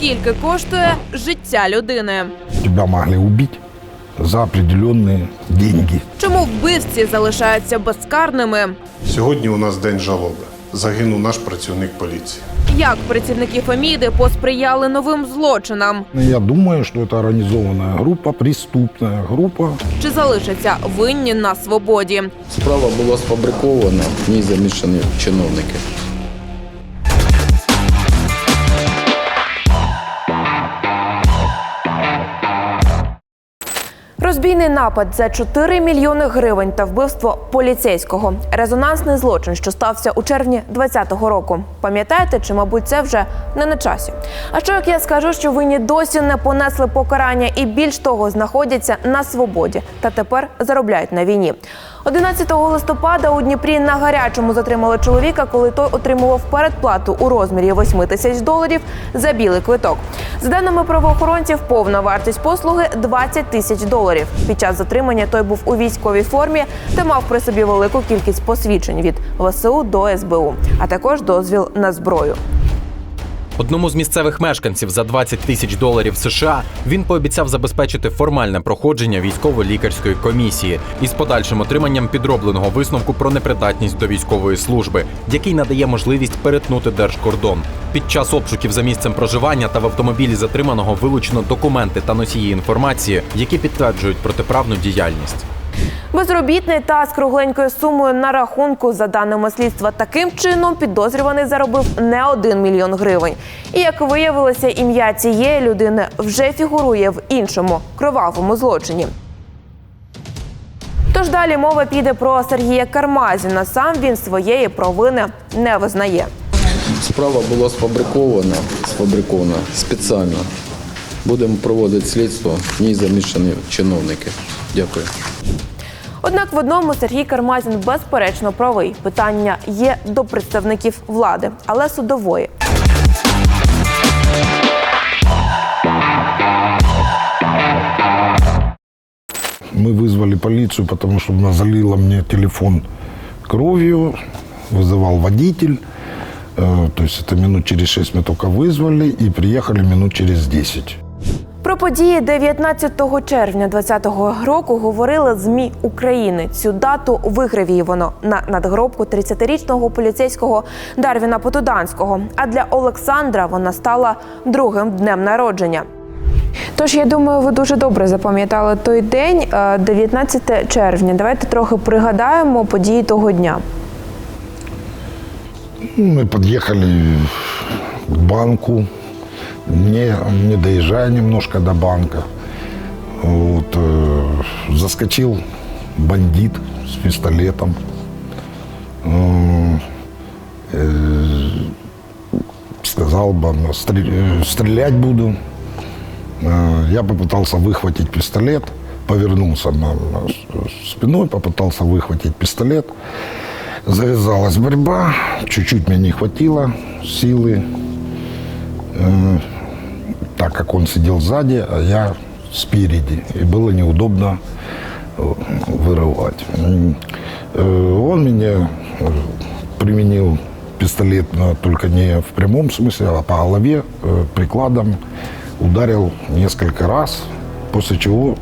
Скільки коштує життя людини? Тебя могли убить за определенные деньги. Чому вбивці залишаються безкарними? Сьогодні у нас день жалоби. Загинув наш працівник поліції. Як працівники Феміди посприяли новим злочинам? Ну, Я думаю, что это организованная группа, преступная группа. Чи залишаться винні на свободі? Справа була сфабрикована, в ній замішані чиновники. Розбійний напад за 4 мільйони гривень та вбивство поліцейського. Резонансний злочин, що стався у червні 2020 року. Пам'ятаєте, чи мабуть це вже не на часі? А що як я скажу, що винні досі не понесли покарання і більш того знаходяться на свободі та тепер заробляють на війні? 11 листопада у Дніпрі на гарячому затримали чоловіка, коли той отримував передплату у розмірі 8 тисяч доларів за білий квиток. За даними правоохоронців, повна вартість послуги 20 тисяч доларів. Під час затримання той був у військовій формі та мав при собі велику кількість посвідчень від ВСУ до СБУ, а також дозвіл на зброю. Одному з місцевих мешканців за 20 тисяч доларів США він пообіцяв забезпечити формальне проходження військово-лікарської комісії із подальшим отриманням підробленого висновку про непридатність до військової служби, який надає можливість перетнути держкордон. Під час обшуків за місцем проживання та в автомобілі затриманого вилучено документи та носії інформації, які підтверджують протиправну діяльність. Безробітний та з кругленькою сумою на рахунку, за даними слідства, таким чином підозрюваний заробив не один мільйон гривень. І як виявилося, ім'я цієї людини вже фігурує в іншому кровавому злочині. Тож далі мова піде про Сергія Кармазіна. Сам він своєї провини не визнає. Справа була сфабрикована, сфабрикована спеціально. Будемо проводити слідство, в ній замішані чиновники. Дякую. Однак в одному Сергій Кармазін безперечно правий. Питання є до представників влади, але судової. Мы вызвали полицию, потому что она залила мне телефон кровью, вызывал водитель. Э, То есть это минут через 6 мы только вызвали и приехали минут через 10. Про події 19 червня 2020 року говорили ЗМІ України. Цю дату вигравіювано на надгробку 30-річного поліцейського Дарвіна Потуданського. А для Олександра вона стала другим днем народження. Тож я думаю, ви дуже добре запам'ятали той день, е, 19 червня. Давайте трохи пригадаємо події того дня. Мы подъехали к банку, не, не доезжая немножко до банка. Вот, э, заскочил бандит с пистолетом. Э, сказал бы, ну, э, стрелять буду. Э, Я попытался выхватить пистолет, повернулся на, на спиной, попытался выхватить пистолет. Завязалась борьба, чуть-чуть мне не хватило силы, э, так как он сидел сзади, а я спереди, и было неудобно э, вырывать. Э, Он меня э, применил пистолет, но только не в прямом смысле, а по голове прикладом ударил несколько раз, после чего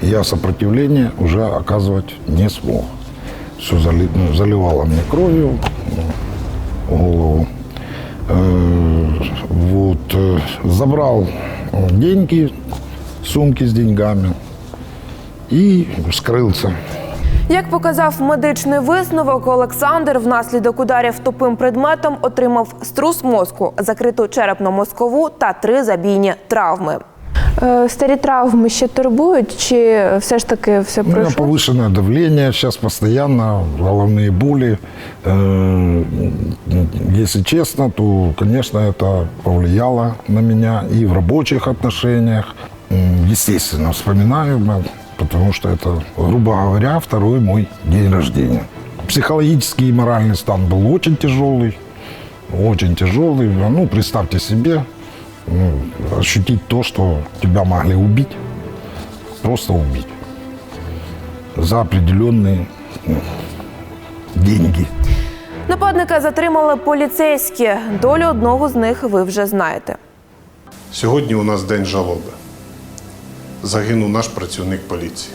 я сопротивление уже оказывать не смог. Все ну, заливало мне кровью голову. Э, Вот, э, забрал э, деньги, сумки с деньгами и скрылся. Як показав медичний висновок, Олександр внаслідок ударів тупим предметом отримав струс мозку, закриту черепно-мозкову та три забійні травми. Старі травми ще турбують, чи все ж таки все У меня пройшло? повышенное давление, сейчас постоянно головные боли. Если честно, то, конечно, это повлияло на меня и в рабочих отношениях. Естественно, вспоминаю, потому что это, грубо говоря, второй мой день рождения. Психологический и моральный стан был очень тяжелый, очень тяжелый. Ну, представьте себе, ну, ощутить то, что тебя могли убить, просто убить за определенные ну, деньги. Нападника затримали поліцейські. Долю одного з них ви вже знаєте. Сьогодні у нас день жалоби. Загинув наш працівник поліції.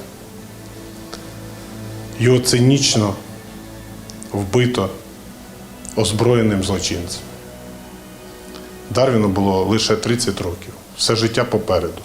Його цинічно вбито озброєним злочинцем. Дарвіну було лише 30 років. Все життя попереду.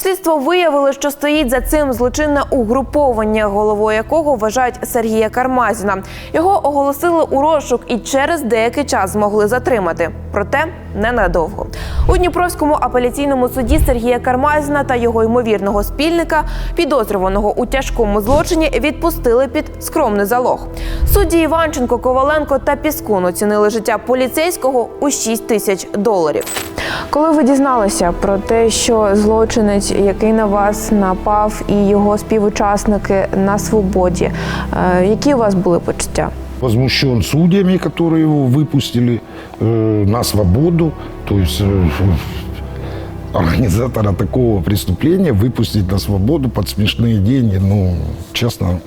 Слідство виявило, що стоїть за цим злочинне угруповання, головою якого вважають Сергія Кармазіна. Його оголосили у розшук і через деякий час змогли затримати. Проте ненадовго. У Дніпровському апеляційному суді Сергія Кармазіна та його ймовірного спільника, підозрюваного у тяжкому злочині, відпустили під скромний залог. Судді Іванченко, Коваленко та Піскун оцінили життя поліцейського у 6 тисяч доларів. коли ви дізналися про те, що злочинець, який на вас напав, і його співучасники на свободі, е, які у вас були почуття? Возмущен судьями, которые его выпустили э, на свободу. То есть э, организатора такого преступления выпустить на свободу под смешные деньги, ну, честно,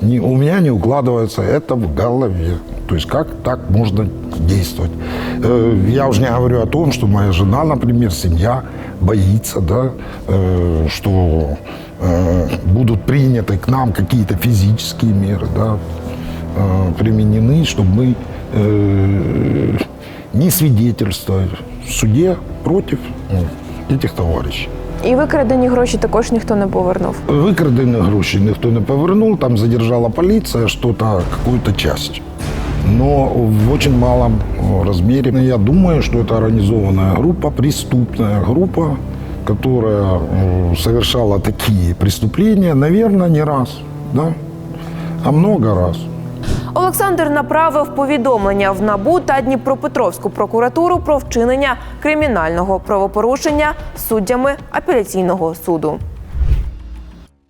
не, у меня не укладывается это в голове. То есть как так можно действовать? Э, я уже не говорю о том, что моя жена, например, семья боится, да, э, что э, будут приняты к нам какие-то физические меры, да, э, применены, чтобы мы э, не свидетельствовали в суде против э, этих товарищей. І викрадені гроші також ніхто не повернув. Викрадені гроші ніхто не повернув, там задержала полиция что-то, какую-то часть. Но в очень малом э, размере. Я думаю, что это организованная группа, преступная группа, которая э, совершала такие преступления, наверное, не раз, да, а много раз. Олександр направив повідомлення в НАБУ та Дніпропетровську прокуратуру про вчинення кримінального правопорушення суддями апеляційного суду.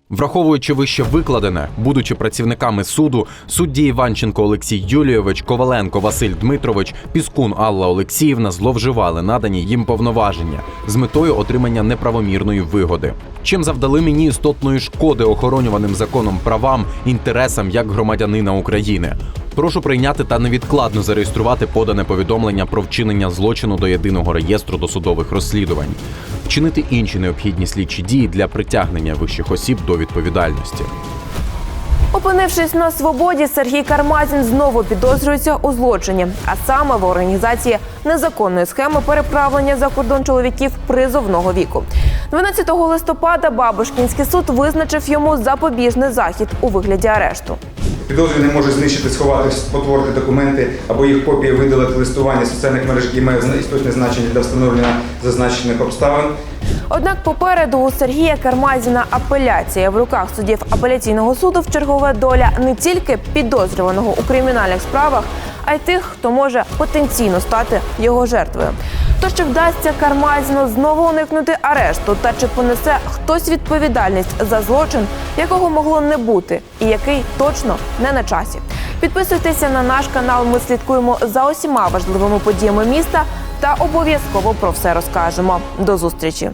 Враховуючи вище викладене, будучи працівниками суду, судді Іванченко Олексій Юлійович, Коваленко Василь Дмитрович, Піскун Алла Олексіївна зловживали надані їм повноваження з метою отримання неправомірної вигоди, чим завдали мені істотної шкоди охоронюваним законом правам, інтересам як громадянина України. Прошу прийняти та невідкладно зареєструвати подане повідомлення про вчинення злочину до єдиного реєстру досудових розслідувань, вчинити інші необхідні слідчі дії для притягнення вищих осіб до відповідальності. Опинившись на свободі, Сергій Кармазін знову підозрюється у злочині, а саме в організації незаконної схеми переправлення за кордон чоловіків призовного віку. 12 листопада Бабушкінський суд визначив йому запобіжний захід у вигляді арешту. Підозрюваний може знищити, сховати, спотворити документи або їх копії видалити листування соціальних мереж, які мають істотне значення для встановлення зазначених обставин. Однак попереду у Сергія Кармазіна апеляція в руках суддів апеляційного суду в чергове доля не тільки підозрюваного у кримінальних справах, а й тих, хто може потенційно стати його жертвою. То чи вдасться Кармазіну знову уникнути арешту, та чи понесе хтось відповідальність за злочин, якого могло не бути, і який точно не на часі? Підписуйтеся на наш канал. Ми слідкуємо за усіма важливими подіями міста та обов'язково про все розкажемо. До зустрічі.